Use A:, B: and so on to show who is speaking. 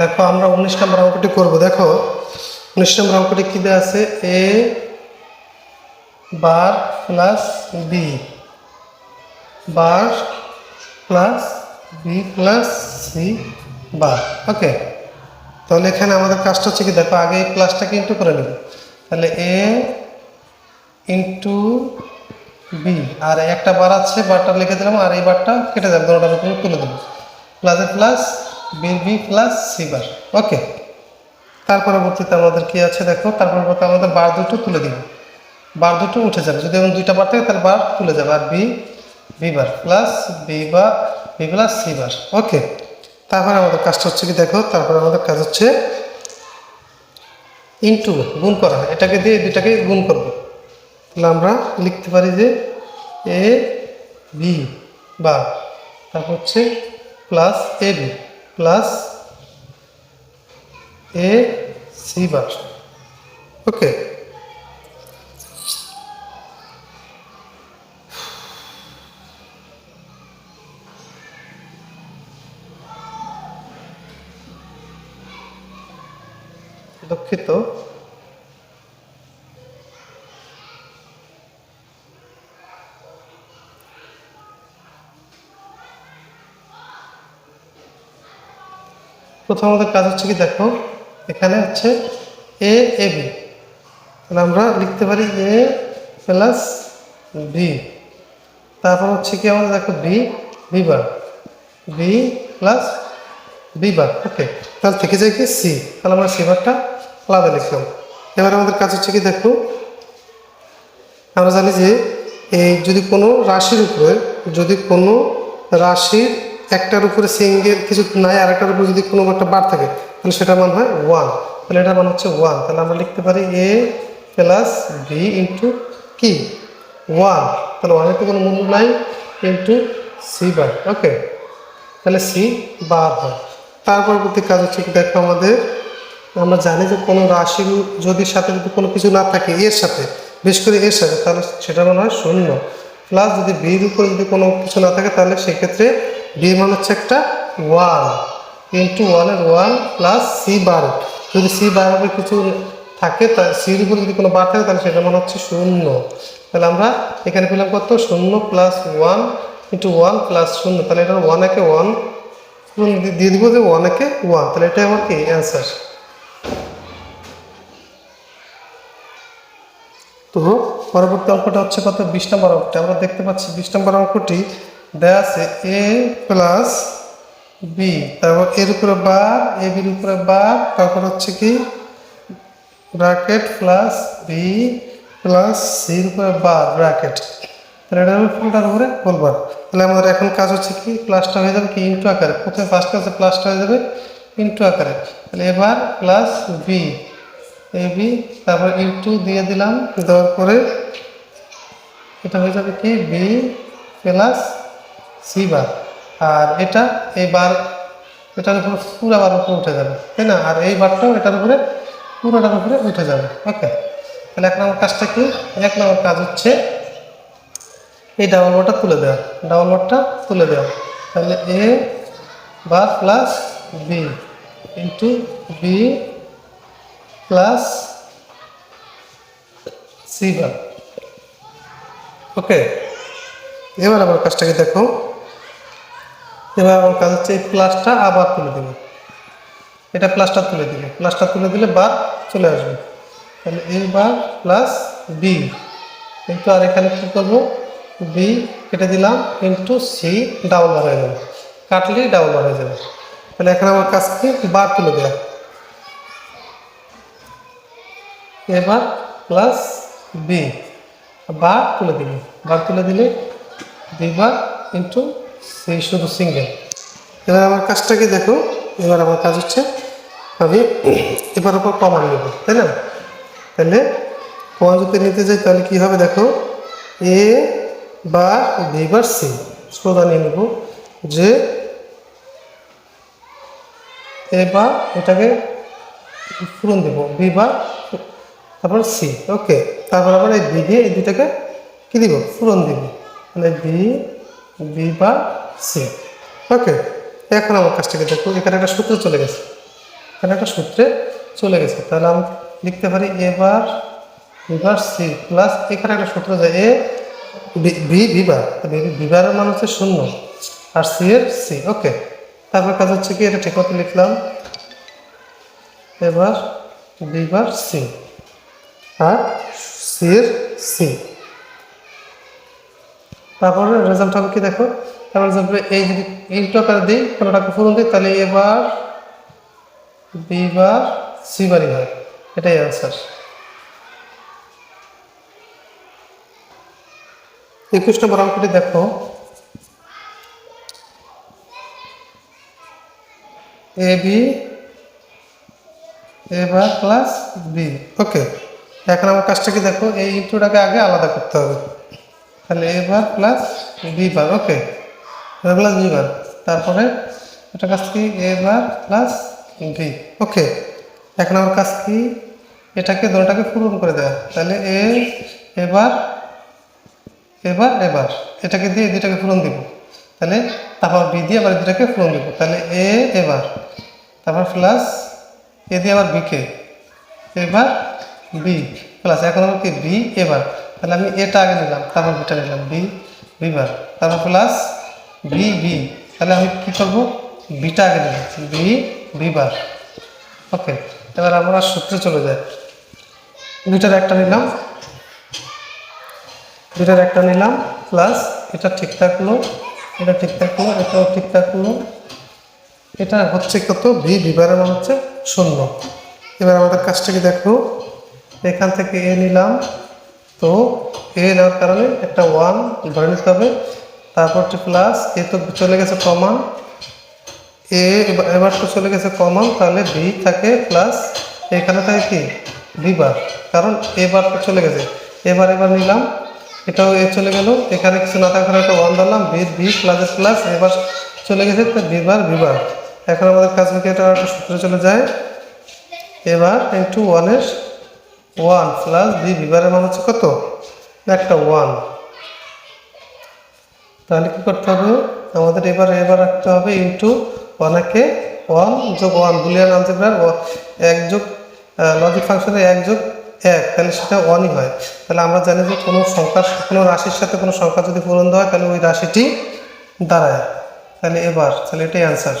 A: দেখো, আমরা উনিশ নম্বর অঙ্কটি করব। দেখো, উনিশ নম্বর অঙ্কটি কী দেওয়া আছে? A bar plus B bar plus B plus C bar. Okay তাহলে এখানে আমাদের কাজটা হচ্ছে কি, দেখো, আগে এই প্লাসটাকে ইন্টু করে নেব। তাহলে এ ইন্টু বি আর একটা বার আছে, বারটা লিখে দিলাম, আর এই বারটা কেটে যাবে, দুটার উপরে তুলে দেবো। প্লাসে plus B B plus C bar okay তার পরবর্তীতে আমাদের কি আছে দেখো? তার পরবর্তী আমাদের বার দুটো তুলে দিব। বার দুটো উঠে যাবে। যদি এমন দুইটা বার থাকে, তাহলে বার তুলে যাবে। আর B B bar plus B bar B plus C bar okay তারপরে আমাদের কাজটা হচ্ছে কি দেখো? তারপরে আমাদের কাজ হচ্ছে ইন্টু গুণ করা। এটাকে দিয়ে দুটাকে গুণ করব। তাহলে আমরা লিখতে পারি যে এ বি বা তারপর হচ্ছে plus A B plus A C bar okay দুঃখিত। প্রথম আমাদের কাজ হচ্ছে কি, দেখো, এখানে হচ্ছে এ এ বি তাহলে আমরা লিখতে পারি এ প্লাস বি তারপর হচ্ছে কি আমাদের, দেখো B B bar B plus B bar okay তাহলে থেকে যায় কি সি তাহলে আমরা সি বারটা আলাদা লিখলাম। এবার আমাদের কাজ হচ্ছে কি, দেখো, আমরা জানি যে এই যদি কোনো রাশির উপরে, যদি কোনো রাশির একটার উপরে সিঙ্গেল কিছু নাই আর একটার উপরে যদি কোনো একটা বার থাকে, তাহলে সেটার মান হয় ওয়ান তাহলে এটার মান হচ্ছে ওয়ান তাহলে আমরা লিখতে পারি এ প্লাস বি ইন্টু কি ওয়ান তাহলে ওয়ানের তো কোনো মূল্য নাই ইন্টু সি বার ওকে তাহলে সি বার হয়। তার পরবর্তী কাজ হচ্ছে দেখো আমাদের, আমরা জানি যে কোনো রাশির যদি সাথে যদি কোনো কিছু না থাকে এর সাথে, বিশেষ করে এর সাথে, তাহলে সেটা মনে হয় শূন্য। প্লাস যদি বির উপরে যদি কোনো কিছু না থাকে, তাহলে সেক্ষেত্রে বি মান হচ্ছে একটা ওয়ান ইন্টু ওয়ানের ওয়ান প্লাস সি বার যদি সি বার কিছু থাকে, তা সির উপরে যদি কোনো বার থাকে, তাহলে সেটা মনে হচ্ছে শূন্য। তাহলে আমরা এখানে পেলাম কত? শূন্য plus one into one plus শূন্য। তাহলে এটা ওয়ান একে ওয়ান দিয়ে দিব যে ওয়ান একে ওয়ান তাহলে এটাই আমার কি? অ্যান্সার তো পরবর্তী অঙ্কটা হচ্ছে কত? বিশ নম্বর অঙ্কটা। আমরা দেখতে পাচ্ছি বিশ নম্বর অঙ্কটি দেওয়া এ প্লাস বি তারপর এর উপরে বার এ বির উপরে বার তারপর হচ্ছে কি? ব্র্যাকেট প্লাস বি প্লাস সির উপরে বার ব্র্যাকেট তাহলে এটার উপরে ফুলটার উপরে বলবার তাহলে আমাদের এখন কাজ হচ্ছে কি? প্লাসটা হয়ে যাবে কি? ইন্টু আকারে। প্রথমে ফার্স্ট ক্লাসে প্লাসটা হয়ে যাবে ইন্টু আকারে। তাহলে এবার প্লাস বি এ বি তারপর ইন্টু দিয়ে দিলাম। দেওয়ার পরে এটা হয়ে যাবে কি? বি প্লাস সি বার আর এটা, এই বার, এটার উপরে পুরো বার উপরে উঠে যাবে, তাই না? আর এই বারটাও এটার উপরে, পুরোটার উপরে উঠে যাবে, ওকে? তাহলে এক নম্বর কাজটা কি? এক নম্বর কাজ হচ্ছে এই ডাবল বারটা তুলে দেওয়া। ডাবল বারটা তুলে দেওয়া। তাহলে A bar plus B into B plus C bar okay? এবার আমার কাজটাকে দেখো? এবার আমার কাজ হচ্ছে এই প্লাসটা আবার তুলে দেবে। এটা প্লাসটা তুলে দিলে প্লাসটা তুলে দিলে বার চলে আসবে। তাহলে এ বার প্লাস বি কিন্তু আর এখানে কী করব? বি কেটে দিলাম ইন্টু সি ডাবল বার হয়ে যাবে। কাটলেই ডাবল বার হয়ে যাবে। তাহলে এখানে আমার কাজ কি? বার তুলে দেওয়া এবার প্লাস বি বার তুলে দিবি বার তুলে দিলে বি বার ইন্টু সেই শুধু সিঙ্গেল এবার আমার কাজটাকে দেখো, এবার আমার কাজ হচ্ছে আমি এবার ওপর কমান নেব, তাই না? তাহলে কমান যদি নিতে যাই, তাহলে কী হবে দেখো? এ বা বি সি সোজা নিয়ে নেব যে এ বা এটাকে পূরণ দেবো বি বা তারপর সি ওকে তারপর আবার এই বি দিয়ে এই দুটাকে কী দিব? পূরণ দিব। মানে বি বি বা সি। ওকে, এখন আমার কাজটাকে দেখো, এখানে একটা সূত্র চলে গেছে। এখানে একটা সূত্রে চলে গেছে। তাহলে আমি লিখতে পারি এবার বিবার সি প্লাস এখানে একটা সূত্র যায় এ, বি- বিবার বিবারের মান হচ্ছে শূন্য আর সি এর সি। ওকে, তারপর কাজ হচ্ছে কি, এটা ঠিক মতো লিখলাম। এবার বিবার সি আর সি এর সি। তারপরে রেজাল্ট হবে কি দেখো? তারপরে রেজাল্ট এই যদি ইন্টু দিই কোনোটাকে ফুরন দিই, তাহলে এবার বিবার সি বারই হয়। এটাই অ্যান্সার একুশ নম্বর অঙ্কটি দেখো। এ বি এবার প্লাস বি ওকে এখন আমার কাজটা কি দেখো? এই ইন্টুটাকে আগে আলাদা করতে হবে। তাহলে এবার plus B bar okay plus B bar তারপরে এটা কাজ কি? এবার প্লাস বি ওকে এখন আমার কাজ কি? এটাকে, দুটাকে পূরণ করে দেওয়া তাহলে এ, এবার এবার এবার। এটাকে দিয়ে দুটাকে পূরণ দিব। তাহলে তারপর বি দিয়ে আবার দুটাকে পূরণ দিব। তাহলে এ, এবার। তারপর প্লাস এ দিয়ে আবার বিকে এবার বি। প্লাস এখন আমার কি বি এবার তাহলে আমি এটা আগে নিলাম, তারপর বিটা নিলাম বি বিবার তারপর প্লাস বি বি তাহলে আমি কী করব? বিটা আগে নিলাম বি বিবার ওকে এবার আমরা সূত্রে চলে যাই। দুইটার একটা নিলাম, দুইটার একটা নিলাম প্লাস এটা ঠিক থাকল, এটা ঠিক থাকল, এটাও ঠিক থাকল। এটা হচ্ছে কত? ভি বিবারের মান হচ্ছে শূন্য। এবার আমাদের কাজটা কি দেখো এখান থেকে এ নিলাম। তো এ নেওয়ার কারণে একটা ওয়ান ধরে নিতে হবে। তারপর হচ্ছে প্লাস এ তো চলে গেছে কমান এ এবার- তো চলে গেছে কমন তাহলে বি থাকে প্লাস এখানে থাকে কি? বিবার কারণ এবার তো চলে গেছে। এবার এবার নিলাম। এটাও এ চলে গেল। এখানে কিছু না থাকার একটা ওয়ান ধরলাম বি বি প্লাস প্লাস এবার চলে গেছে তো বিবার বিবার এখন আমাদের থেকে এটা একটা সূত্রে চলে যায়। এবার ইন্টু ওয়ানের ওয়ান প্লাস বি বিবারের মান হচ্ছে কত? একটা ওয়ান। তাহলে কি করতে হবে? আমাদের এবার এবার রাখতে হবে ইন্টু ওয়ানকে ওয়ান যোগ ওয়ান বুলিয়ান আলজেব্রার এক যোগ লজিক ফাংশনে এক যোগ এক। তাহলে সেটা ওয়ানই হয়। তাহলে আমরা জানি যে কোনো সংখ্যার, কোনো রাশির সাথে কোনো সংখ্যা যদি পূরণ হয়, তাহলে ওই রাশিটি দাঁড়ায়। তাহলে এবার, তাহলে এটাই অ্যান্সার